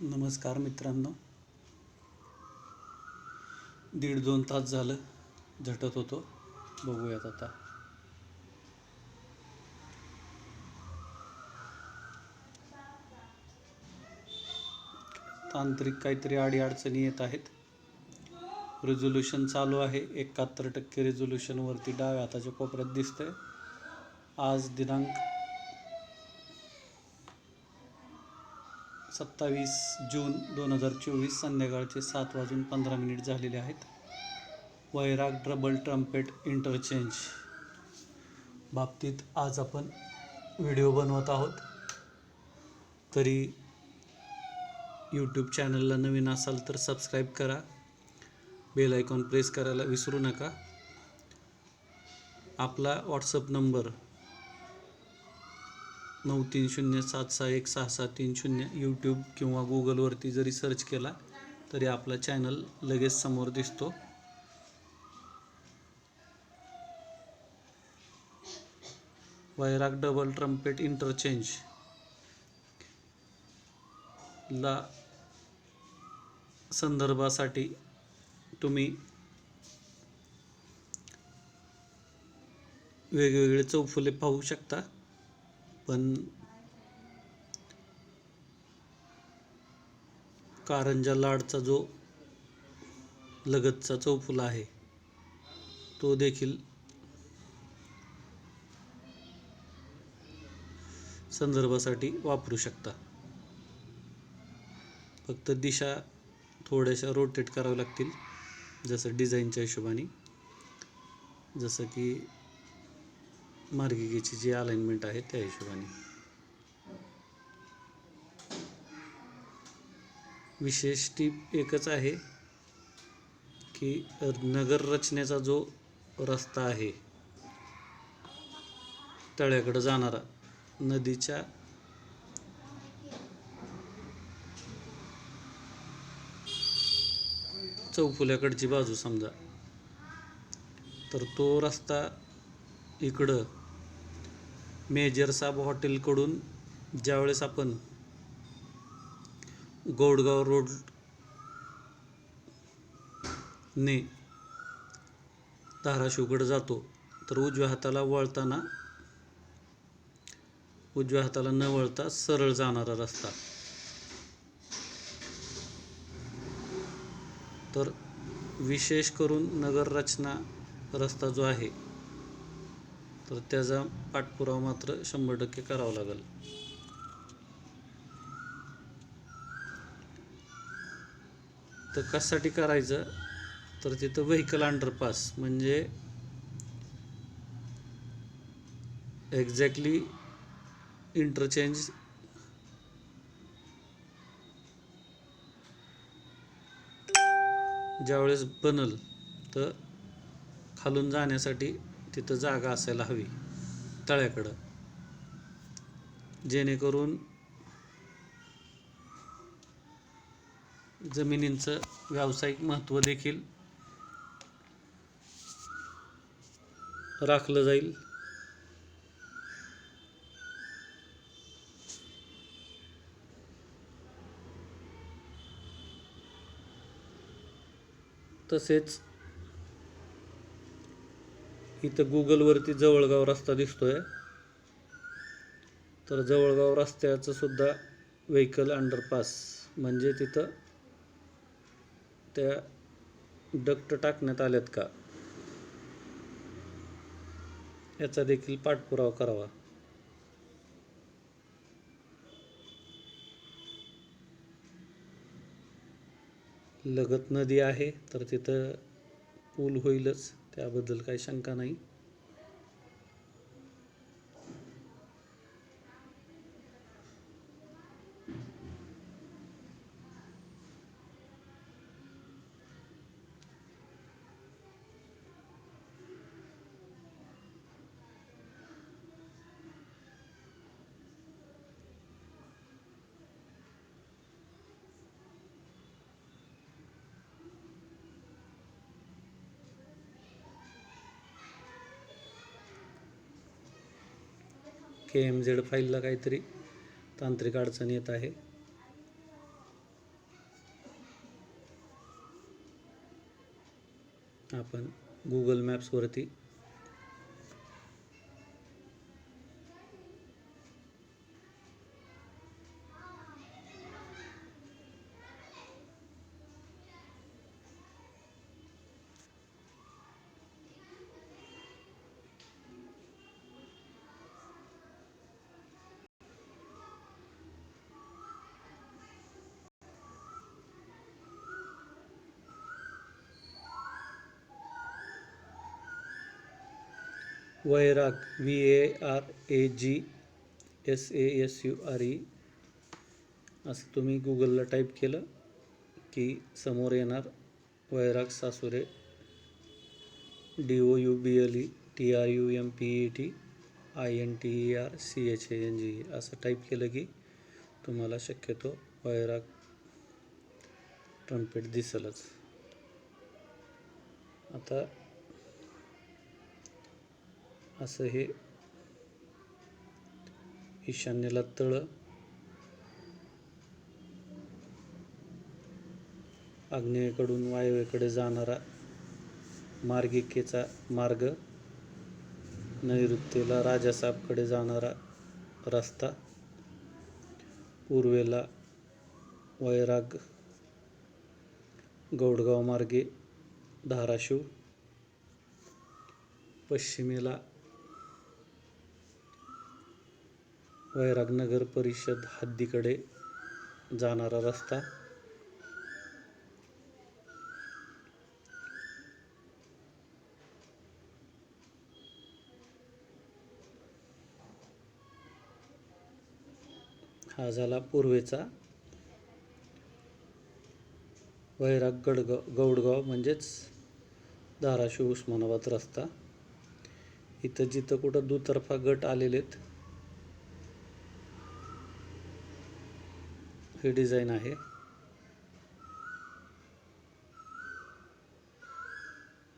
नमस्कार मित्रांनो. दीड दोन तास झालं झटत होतो. बघूयात आता. तांत्रिक काहीतरी अडीअडचणी येत आहेत. रेझोल्युशन चालू आहे. एकाहत्तर टक्के रिझोल्युशनवरती डाव्या हाताच्या कोपऱ्यात दिसतंय. आज दिनांक सत्तावीस जून दोन हजार चोवीस संध्याकाळचे सात वाजून पंधरा मिनिट झालेले आहेत. वैराग डबल ट्रम्पेट इंटरचेंज. बाबतीत आज आपण व्हिडिओ बनवत आहोत. तरी यूट्यूब चॅनलला नवीन असाल तर सबस्क्राईब करा. बेल आयकॉन प्रेस करायला विसरू नका. आपला व्हॉट्सअप नंबर नऊ तीन शून्य सात सहा एक सहा सहा तीन शून्य यूट्यूब किंवा गुगलवरती जरी सर्च केला तरी आपला चॅनल लगेच समोर दिसतो. वैराग डबल ट्रम्पेट इंटरचेंज ला संदर्भासाठी तुम्ही वेगवेगळे चौफुले पाहू शकता. पण कारंजा लाडचा जो लगतचा चौफुला आहे तो देखील संदर्भासाठी वापरू शकता. फक्त दिशा थोड्याशा रोटेट कराव्या लागतील जसं डिझाईनच्या हिशोबाने. जसं की मार्गिकेची जी अलाइनमेंट आहे त्या हिशोबाने. विशेष टीप एकच आहे की नगर रचनेचा जो रस्ता आहे तळ्याकडं जाणारा नदीच्या चौफुल्याकडची बाजू समजा तर तो रस्ता इकडं मेजर साब हॉटेलकडून ज्यावेळेस आपण गोडगाव रोड ने धाराशिवकडं जातो तर उजव्या हाताला वळताना उजव्या हाताला न वळता सरळ जाणारा रस्ता. तर विशेष करून नगररचना रस्ता जो आहे तर त्याचा पाठपुरावा मात्र शंभर टक्के करावा लागेल. तर कशासाठी करायचं? तर तिथं व्हेकल अंडरपास म्हणजे एक्झॅक्टली इंटरचेंज ज्यावेळेस बनल तर खालून जाण्यासाठी तिथं जागा असायला हवी तळ्याकडं. जेणेकरून जमिनींचं व्यावसायिक महत्त्व देखील राखलं जाईल. तसेच इथं गुगलवरती जवळगाव रस्ता दिसतोय. तर जवळगाव रस्त्याचं सुद्धा व्हेकल अंडरपास म्हणजे तिथं त्या डक्ट टाकण्यात आल्यात का? याचा देखील पाठपुरावा करावा. लगत नदी आहे तर तिथं पूल होईलच. त्याबद्दल काही शंका नाही. के एम झेड फाईलला काहीतरी तांत्रिक अडचण येत आहे. आपण Google मॅप्सवरती Vairag V A R A G S A S U R E असं तुम्ही गुगलला टाईप केलं की समोर येणार Vairag Sasure D O U B L E T R U M P E T I N T E R C H A N G E असं type केलं की तुम्हाला शक्यतो वैराग ट्रम्पेट दिसलच. आता असं हे ईशान्येला तळ. आग्नेयेकडून वायव्येकडे जाणारा मार्गिकेचा मार्ग. नैऋत्येला राजासाहेबकडे जाणारा रस्ता. पूर्वेला वैराग. गौडगाव मार्गे धाराशिव. पश्चिमेला वैरागनगर परिषद हद्दीकडे जाणारा रस्ता. हा झाला पूर्वेचा. वैराग गडगाव गौडगाव म्हणजेच धाराशिव उस्मानाबाद रस्ता. इथं जिथं कुठं दुतर्फा गट आलेले आहेत ही डिझाईन आहे.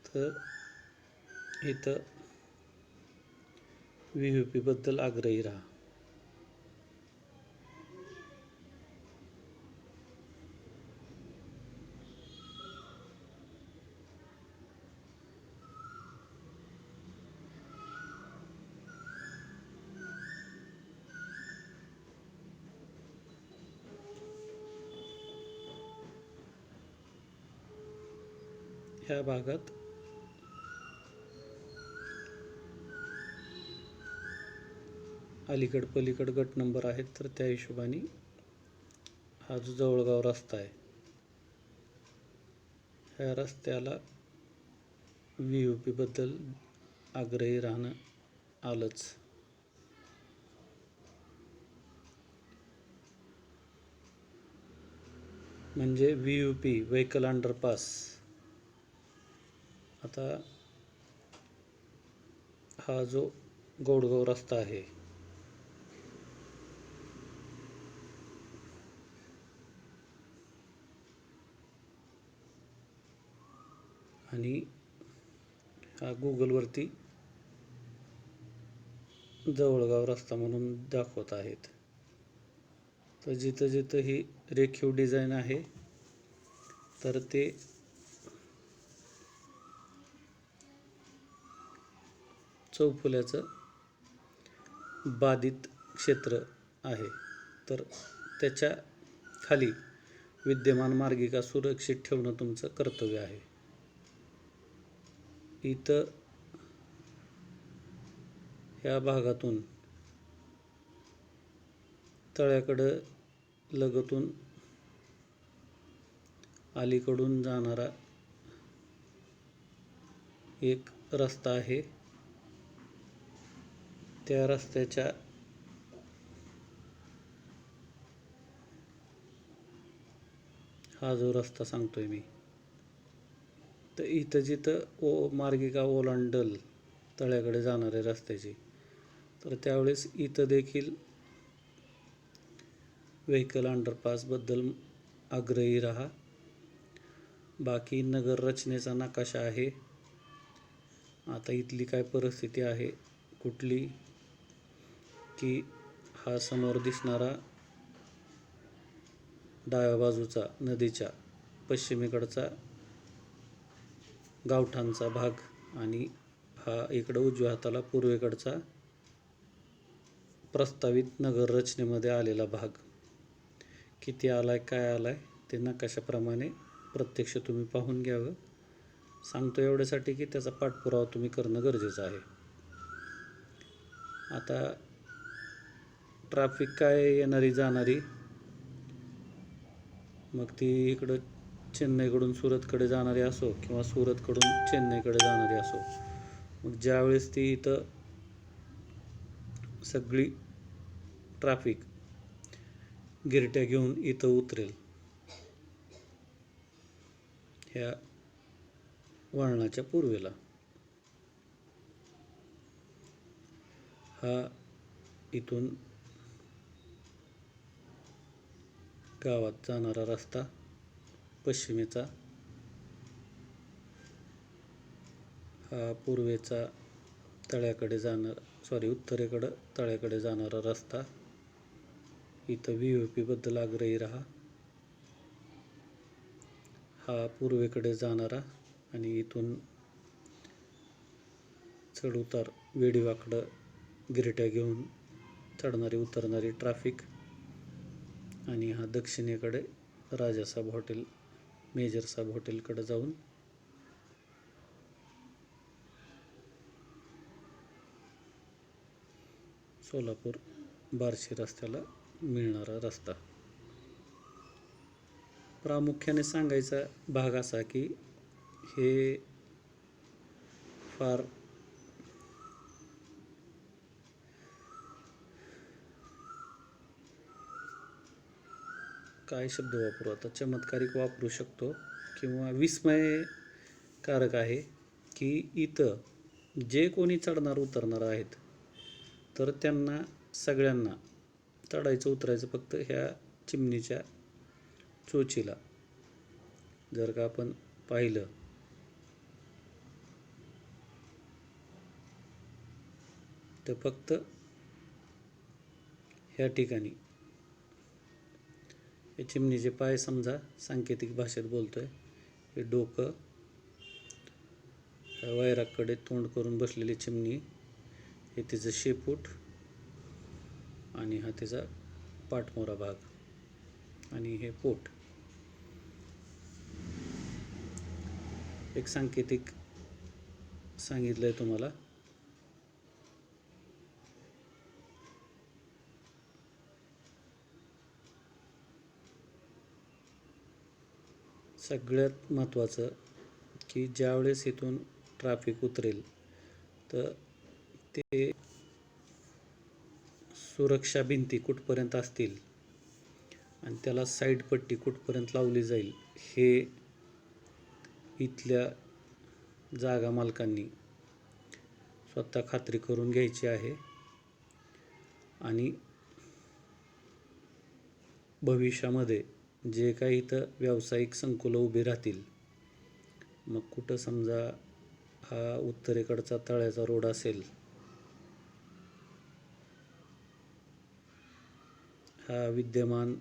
तर इथं व्ही यू पी बद्दल आग्रही राहा. ह्या भागात अलीकड पलीकड गट नंबर आहेत तर त्या हिशोबाने हा जो जवळगाव रस्ता आहे ह्या रस्त्याला व्ही यू पीबद्दल आग्रही राहणं आलंच. म्हणजे V U P vehicle underpass आता हा जो गोडगाव रस्ता आहे आणि हा गुगलवरती जवळगाव रस्ता म्हणून दाखवत आहेत. तर जिथं जिथं ही रेखीव डिझाईन आहे तर ते चौफुल्याचं बाधित क्षेत्र आहे. तर त्याच्याखाली विद्यमान मार्गिका सुरक्षित ठेवणं तुमचं कर्तव्य आहे. इथं ह्या भागातून तळ्याकडं लगतून अलीकडून जाणारा एक रस्ता आहे. त्या रस्त्याच्या हा जो रस्ता सांगतोय मी तर इथं जिथं ओ मार्गिका ओलांडल तळ्याकडे जाणाऱ्या रस्त्याची तर त्यावेळेस इथं देखील व्हेकल अंडरपासबद्दल आग्रही राहा. बाकी नगर रचनेचा नकाशा आहे. आता इथली काय परिस्थिती आहे कुठली की हा समोर दिसणारा डाव्या बाजूचा नदीच्या पश्चिमेकडचा गावठांचा भाग आणि हा इकडं उजव्या हाताला पूर्वेकडचा प्रस्तावित नगर रचनेमध्ये आलेला भाग. किती आलाय काय आलाय ते नकाशाप्रमाणे प्रत्यक्ष तुम्ही पाहून घ्यावं. सांगतो एवढ्यासाठी की त्याचा पाठपुरावा तुम्ही करणं गरजेचं आहे. आता ट्रॅफिक काय येणारी जाणारी. मग ती इकडं चेन्नईकडून सुरतकडे जाणारी असो किंवा सुरतकडून चेन्नईकडे जाणारी असो. मग ज्यावेळेस ती इथं सगळी ट्रॅफिक गिरट्या घेऊन इथं उतरेल. ह्या वळणाच्या पूर्वेला. हा इथून गावात जाणारा रस्ता पश्चिमेचा. हा पूर्वेचा तळ्याकडे जाणार सॉरी उत्तरेकडं तळ्याकडे जाणारा रस्ता. इथं व्ही ओ पीबद्दल आग्रही राहा. हा पूर्वेकडे जाणारा आणि इथून चढ उतार वेडीवाकडं गिरट्या घेऊन चढणारी उतरणारी ट्रॅफिक आणि हा दक्षिणेकडे राजासाहेब हॉटेल मेजर साहेब हॉटेलकडे जाऊन सोलापूर बार्शी रस्त्याला मिळणारा रस्ता. प्रामुख्याने सांगायचा भाग असा की हे फार काय शब्द वापरू? आता चमत्कारिक वापरू शकतो किंवा विस्मयकारक आहे की इथं जे कोणी चढणार उतरणार आहेत तर त्यांना सगळ्यांना चढायचं उतरायचं फक्त ह्या चिमणीच्या चोचीला. जर का आपण पाहिलं तर फक्त ह्या ठिकाणी हे चिमणीचे पाय समजा सांकेतिक भाषेत बोलतोय. हे डोकं वायराकडे वैराकडे तोंड करून बसलेली चिमणी हे तिचं शेपूट आणि हा तिचा पाठमोरा भाग आणि हे पोट. एक सांकेतिक सांगितलं आहे तुम्हाला. सगळ्यात महत्त्वाचं की ज्यावेळेस इथून ट्रॅफिक उतरेल तर ते सुरक्षा भिंती कुठपर्यंत असतील आणि त्याला साईड पट्टी कुठपर्यंत लावली जाईल हे इथल्या जागा मालकांनी स्वतः खात्री करून घ्यायची आहे आणि भविष्यामध्ये जे काही इथं व्यावसायिक संकुलं उभी राहतील. मग कुठं समजा हा उत्तरेकडचा तळ्याचा रोड असेल. हा विद्यमान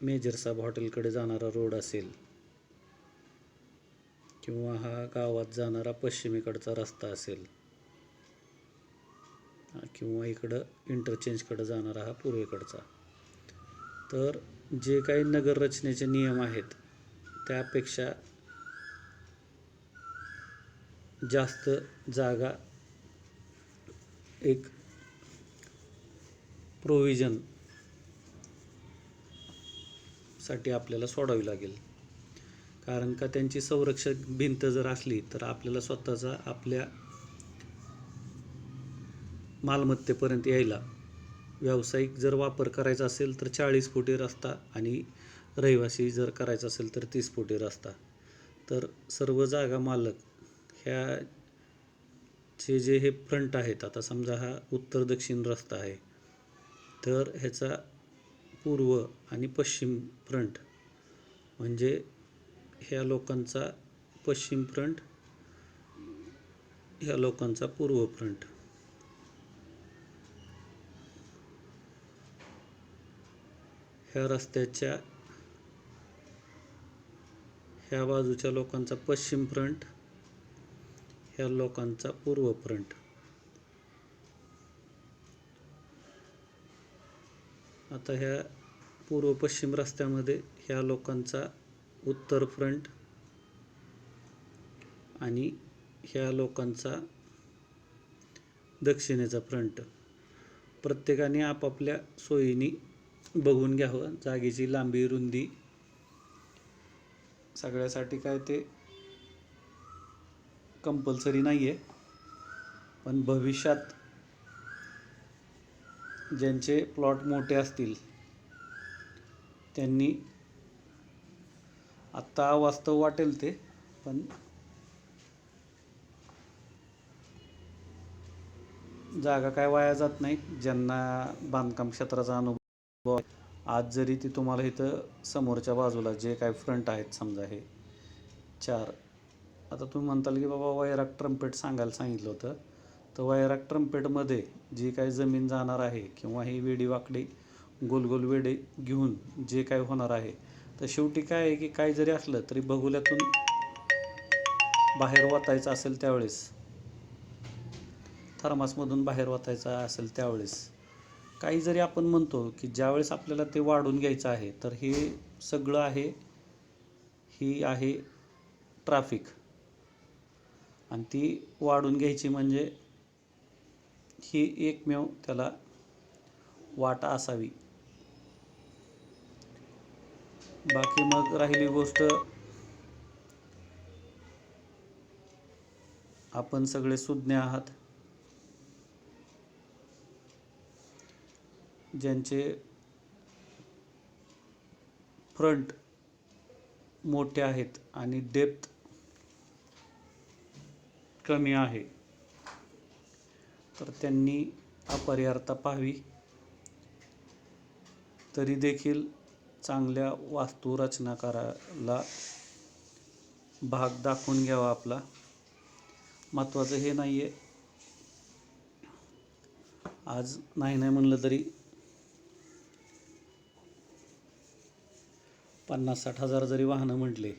मेजर साहेब हॉटेलकडे जाणारा रोड असेल. किंवा हा गावात जाणारा पश्चिमेकडचा रस्ता असेल. किंवा इकडं इंटरचेंजकडं जाणारा हा पूर्वेकडचा. तर जे काही नगररचनेचे नियम आहेत त्यापेक्षा जास्त जागा एक प्रोव्हिजनसाठी आपल्याला सोडावी लागेल. कारण का त्यांची संरक्षक भिंत जर असली तर आपल्याला स्वतःचा आपल्या मालमत्तेपर्यंत यायला व्यावसायिक जर वापर करायचा असेल तर चाळीस फुटी रस्ता आणि रहिवासी जर करायचा असेल तर तीस फुटी रस्ता. तर सर्व जागा मालक ह्या चे जे हे फ्रंट आहेत आता समजा हा उत्तर दक्षिण रस्ता आहे तर ह्याचा पूर्व आणि पश्चिम फ्रंट म्हणजे ह्या लोकांचा पश्चिम फ्रंट ह्या लोकांचा पूर्व फ्रंट ह्या रस्त्याच्या ह्या बाजूच्या लोकांचा पश्चिम फ्रंट ह्या लोकांचा पूर्व फ्रंट. आता ह्या पूर्व पश्चिम रस्त्यामध्ये ह्या लोकांचा उत्तर फ्रंट आणि ह्या लोकांचा दक्षिणेचा फ्रंट. प्रत्येकाने आपापल्या सोयीने बघून घ्यावं. जागेची लांबी रुंदी. सगळ्यासाठी काय ते कंपल्सरी नाही आहे पण भविष्यात ज्यांचे प्लॉट मोठे असतील त्यांनी आत्ता वास्तव वाटेल ते पण जागा काय वाया जात नाही. ज्यांना बांधकाम क्षेत्राचा अनुभव आज जरी ती तुम्हाला इथं समोरच्या बाजूला जे काय फ्रंट आहेत समजा हे चार. आता तुम्ही म्हणताल की बाबा वैराग ट्रम्पेट सांगायला सांगितलं होतं. तर वैराग ट्रम्पेटमध्ये जी काय जमीन जाणार आहे किंवा ही वेडी वाकडी गोल गोल वेडे घेऊन जे काय होणार आहे तर शेवटी काय आहे की काय जरी असलं तरी बघुल्यातून बाहेर वाचायचं असेल त्यावेळेस. थर्मासमधून बाहेर वाचायचं असेल त्यावेळेस. काही जरी आपण म्हणतो की ज्यावेळेस आपल्याला ते वाढून घ्यायचं आहे तर हे सगळं आहे ही आहे ट्राफिक. आणि ती वाढून घ्यायची म्हणजे ही एकमेव त्याला वाटा असावी. बाकी मग राहिली गोष्ट आपण सगळे सुज्ञ आहात. ज्यांचे फ्रंट मोठे आहेत आणि डेप्थ कमी आहे तर त्यांनी अपरिहार्यता पाहावी. तरी देखील चांगल्या वास्तुरचनाकाराला भाग दाखवून घ्यावा आपला. महत्त्वाचं हे नाही आहे आज नाही नाही म्हणलं तरी पन्नास साठ हजार जरी वाहनं म्हटले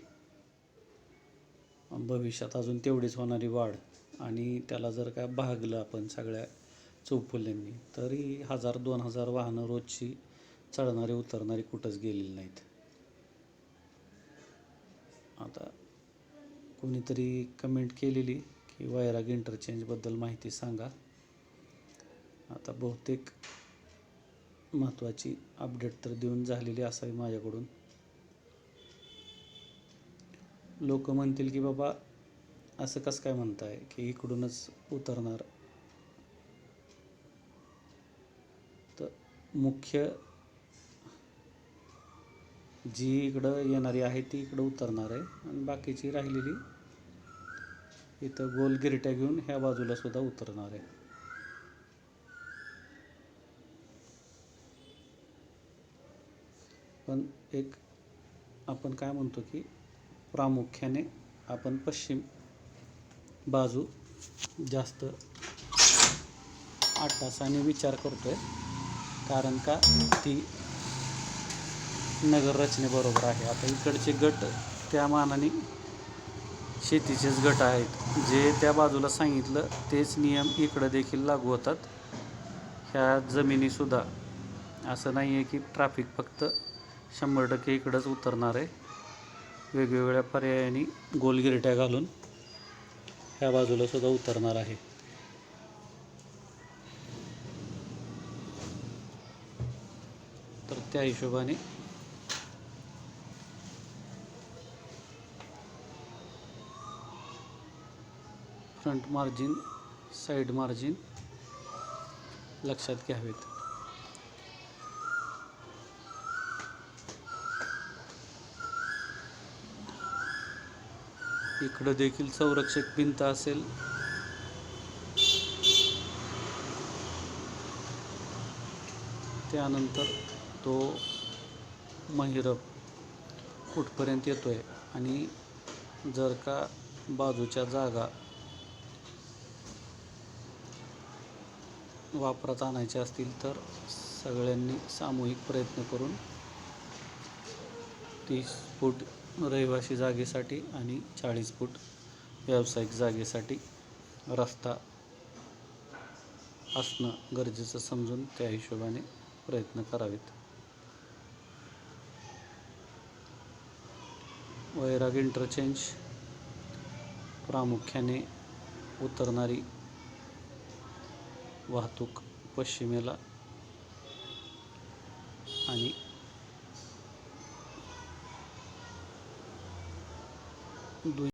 भविष्यात अजून तेवढीच होणारी वाढ आणि त्याला जर काय भागलं आपण सगळ्या चौफुल्यांनी तरी हजार दोन हजार वाहनं रोजची चढणारी उतरणारी कुठंच गेलेली नाहीत. आता कोणीतरी कमेंट केलेली की वैराग इंटरचेंजबद्दल माहिती सांगा. आता बहुतेक महत्त्वाची अपडेट तर देऊन झालेली असावी माझ्याकडून. लोक म्हणतील की बाबा असं कसं काय म्हणताय? की इकडूनच उतरणार. तर मुख्य जी इकडं येणारी आहे ती इकडं उतरणार आहे. आणि बाकीची राहिलेली इथं गोल गिरट्या घेऊन ह्या बाजूला सुद्धा उतरणार आहे. पण एक आपण काय म्हणतो की प्रामुख्याने आपण पश्चिम बाजू जास्त आटासाने विचार करतोय. कारण का? ती नगर रचनेबरोबर आहे. आता इकडचे गट त्या मानाने शेतीचेच गट आहेत. जे त्या बाजूला सांगितलं तेच नियम इकडं देखील लागू होतात. ह्या जमिनीसुद्धा. असं नाही आहे की ट्रॅफिक फक्त शंभर टक्के इकडंच उतरणार आहे. वेगवेगळ्या पर्यायाने गोलगिरट्या घालून ह्या बाजूला सुद्धा उतरणार आहे. तर त्या हिशोबाने फ्रंट मार्जिन साईड मार्जिन लक्षात घ्यावेत. इकडं देखील संरक्षक भिंत असेल. त्यानंतर तो महिरप कुठपर्यंत येतो आहे आणि जर का बाजूच्या जागा वापरात आणायच्या असतील तर सगळ्यांनी सामूहिक प्रयत्न करून तीस फूट रहिवासी जागेसाठी आणि चाळीस फूट व्यावसायिक जागेसाठी रस्ता असणं गरजेचं समजून त्या हिशोबाने प्रयत्न करावेत. वैराग इंटरचेंज प्रामुख्याने उतरणारी वाहतूक पश्चिमेला आणि do